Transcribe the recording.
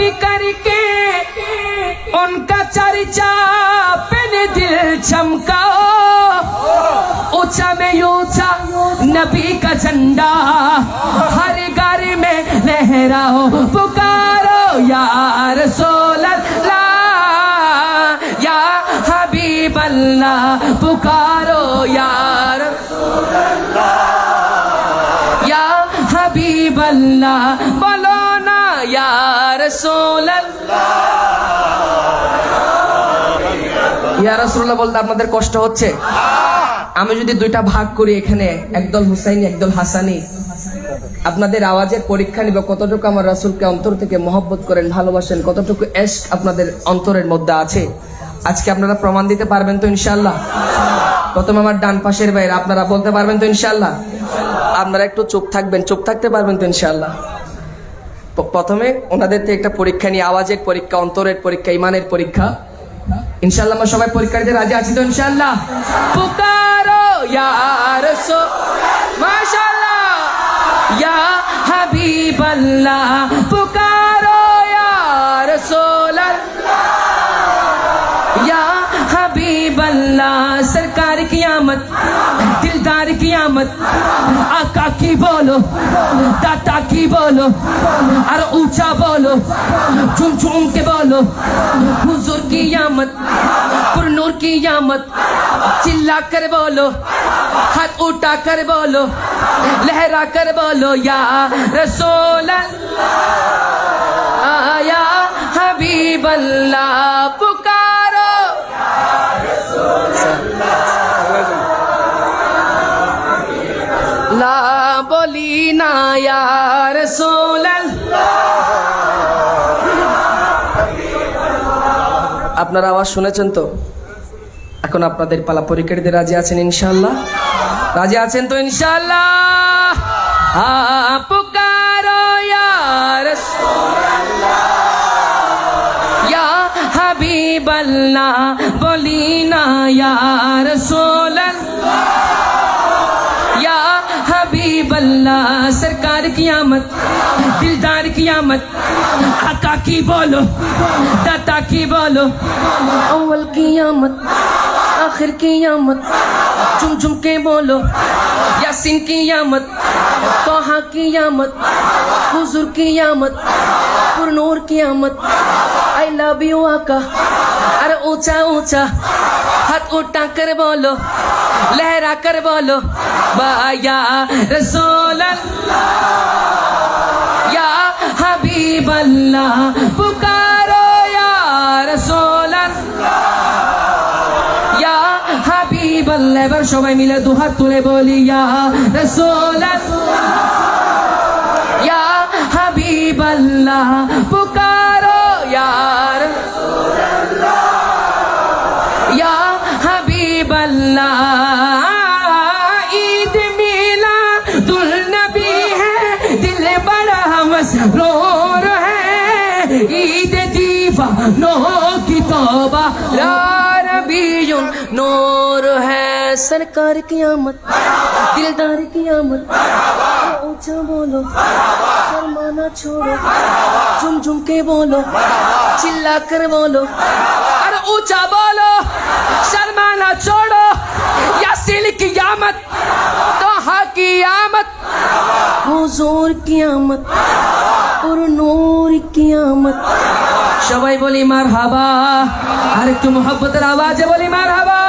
بھی کر کے ان کا چرچا پن دل چمکا اونچا میں اونچا نبی کا جھنڈا ہر گھر میں لہراؤ۔ پکارو یا رسول اللہ، یا حبیب اللہ، پکارو یا رسول اللہ، یا حبیب اللہ ইয়া বলতে আপনাদের কষ্ট হচ্ছে? আমি যদি দুইটা ভাগ করি এখানে, একদল হুসাইনি, একদল হাসানি, আপনাদের আওয়াজের পরীক্ষা নিব কতটুকু আমার রাসূলকে অন্তর থেকে মহব্বত করেন, ভালোবাসেন, কতটুকু এশক আপনাদের অন্তরের মধ্যে আছে? আজকে আপনারা প্রমাণ দিতে পারবেন তো ইনশাল্লাহ প্রথম আমার ডান পাশের বাইরে আপনারা বলতে পারবেন তো ইনশাল্লাহ আপনারা একটু চুপ থাকবেন, চুপ থাকতে পারবেন তো ইনশাল্লাহ প্রথমে ওনাদের থেকে একটা পরীক্ষা নিয়ে আওয়াজের পরীক্ষা, অন্তরের পরীক্ষা, ইমানের পরীক্ষা। ইনশাল্লাহ আমরা সবাই পরীক্ষা দিতে রাজি আছি তো ইনশাল্লাহ পুকারো ইয়ার মাশাল্লাহ ইয়া পুকারো ইয়ার या রহমত আকা কি বলো, দাতা কি বলো, আর উঁচা বলো চুম চুম কে বলো, হুজুর কি আমত পুরনুর কি আমত চিল্লা কর বলো, হাত উঠা কর বলো, লহরা কর বলো, ইয়া রসোল আয়া হাবিব বলি না ইয়ার আপনারা আওয়াজ শুনেছেন তো? এখন আপনাদের পালা পরীক্ষার্থী রাজি আছেন ইনশাল্লাহ রাজি আছেন তো ইনশাল্লাহ পুকারো ইয়া হাবিবাল্লাহ, বলি না ইয়ার سرکار کی آمد دلدار کی آمد آقا کی بولو، داتا کی بولو، اول کی آمد آخر کی آمد جم جم کے بولو، یاسین کی آمد توہا کی آمد حضور کی آمد پرنور کی آمد آئی لو یو آقا اونچا اونچا۔ ہاتھ اٹھا کر بولو، لہرا کر بولو۔ یا رسول اللہ، یا حبیب اللہ، پکارو یا رسول اللہ۔ یا حبیب اللہ برشو میں ملے دو ہاتھ تلے بولی یا رسول اللہ۔ یا अल्लाह ईद मेला दुल भी है दिल बड़ा मसरूर है ईद दीवानों की तोबा लार बीजुल नूर है सरकार की आमद दिलदार की आमद ऊंचा बोलो शर्माना छोड़ो झुम झुम के बोलो चिल्ला कर बोलो अरे ऊंचा बोलो शर्माना छोड़ो কিয়ামত তাহা কিয়ামত। হুজুর কিয়ামত পুর নূর কিয়ামত। সবাই বলি মার হাবা আরেকটু মোহব্বতের আওয়াজে বলি মার হাবা